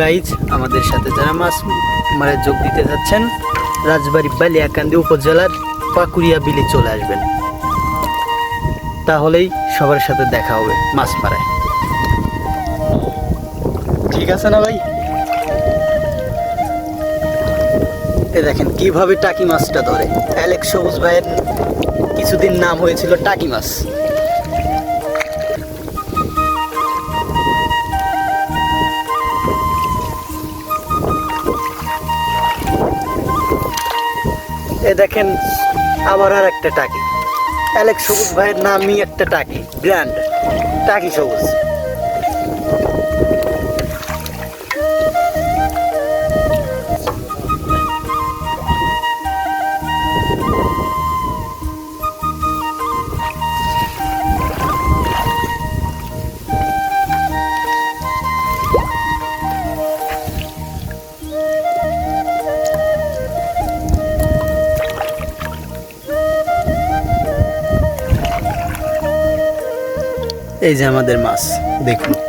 Guys আমাদের সাথে যারা মাছ মারে যোগ দিতে যাচ্ছেন, রাজবাড়ি বালিয়াকান্দি উপজেলার পাকুড়িয়া বিলে চলে আসবেন। তাহলেই সবার সাথে দেখা হবে মাছ মারায়। ঠিক আছে না ভাই? এ দেখেন, কীভাবে টাকি মাছটা ধরে। অ্যালেক্স সবুজ ভাইয়ের কিছুদিন নাম হয়েছিল টাকি মাছ। এ দেখেন আবার আর একটা টাকি। অ্যালেক্স সবুজ ভাইয়ের নামই একটা টাকি ব্র্যান্ড টাকি সবুজ। এই যে আমাদের মাছ দেখুন।